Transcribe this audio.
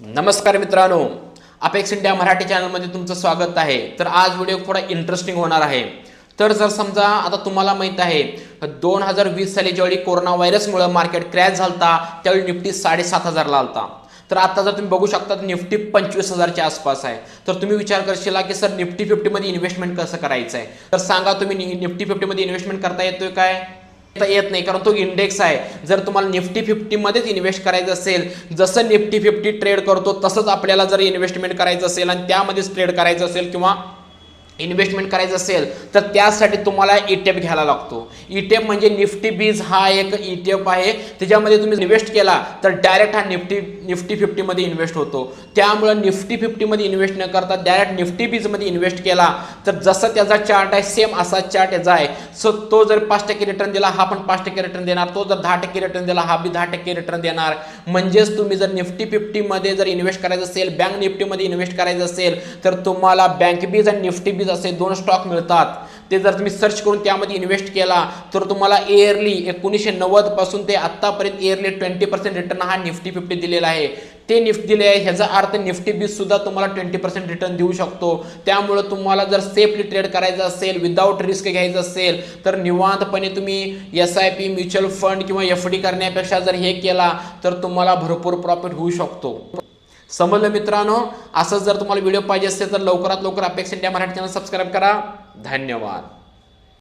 नमस्कार मित्रांनो apex India Marathi चॅनलमध्ये तुमचं स्वागत आहे. तर आज व्हिडिओ थोडा इंटरेस्टिंग होणार आहे. तर जर समजा आता तुम्हाला माहीत आहे दोन हजार वीस साली ज्यावेळी कोरोना व्हायरसमुळं मार्केट क्रॅश झालता त्यावेळी निफ्टी साडेसात हजारला आलता. तर आता जर तुम्ही बघू शकता निफ्टी पंचवीस हजारच्या आसपास आहे. तर तुम्ही विचार करशील की सर निफ्टी फिफ्टीमध्ये इन्व्हेस्टमेंट कसं करायचं आहे तर सांगा तुम्ही नि- निफ्टी फिफ्टीमध्ये इन्व्हेस्टमेंट करता येतोय काय? येत नाही कारण तो इंडेक्स आहे. जर तुम्हाला निफ्टी फिफ्टीमध्येच इन्व्हेस्ट करायचं असेल जसं निफ्टी फिफ्टी ट्रेड करतो तसंच आपल्याला जर इन्व्हेस्टमेंट करायचं असेल आणि त्यामध्येच ट्रेड करायचं असेल किंवा इन्व्हेस्टमेंट करायचं असेल तर त्यासाठी तुम्हाला ई टी एफ घ्यायला लागतो. ई टी एफ म्हणजे निफ्टी बीज हा एक ई टी एफ आहे. त्याच्यामध्ये तुम्ही इन्व्हेस्ट केला तर डायरेक्ट हा निफ्टी निफ्टी फिफ्टीमध्ये इन्व्हेस्ट होतो. त्यामुळं निफ्टी फिफ्टीमध्ये इन्व्हेस्ट न करता डायरेक्ट निफ्टी बीजमध्ये इन्व्हेस्ट केला तर जसं त्याचा चार्ट आहे सेम असा चार्ट याचा आहे. सो तो जर पाच टक्के रिटर्न दिला हा पण पाच टक्के रिटर्न देणार. तो जर दहा टक्के रिटर्न दिला हा बी दहा टक्के रिटर्न देणार. म्हणजेच तुम्ही जर निफ्टी फिफ्टीमध्ये जर इन्व्हेस्ट करायचं असेल बँक निफ्टीमध्ये इन्व्हेस्ट करायचं असेल तर तुम्हाला बँक बीज आणि निफ्टी बीज असे दोन स्टॉक मिळतात. ते जर तुम्ही सर्च करून त्यामध्ये इन्व्हेस्ट केला तर तुम्हाला इयरली एकोणीसशे नव्वदपासून ते आत्तापर्यंत इयरली ट्वेंटी पर्सेंट रिटर्न हा निफ्टी फिफ्टी दिलेला आहे. ते निफ्टी दिले आहे ह्याचा अर्थ निफ्टी बीज सुद्धा तुम्हाला ट्वेंटी पर्सेंट रिटर्न देऊ शकतो. त्यामुळे तुम्हाला जर सेफली ट्रेड करायचं असेल विदाऊट रिस्क घ्यायचं असेल तर निवांतपणे तुम्ही S I P mutual fund किंवा एफ डी करण्यापेक्षा जर हे केला तर तुम्हाला भरपूर प्रॉफिट होऊ शकतो. समजलं मित्रांनो? असंच जर तुम्हाला व्हिडिओ पाहिजे असेल तर लवकरात लवकर अपेक्षा इंडिया मराठी चॅनल सबस्क्राईब करा. धन्यवाद.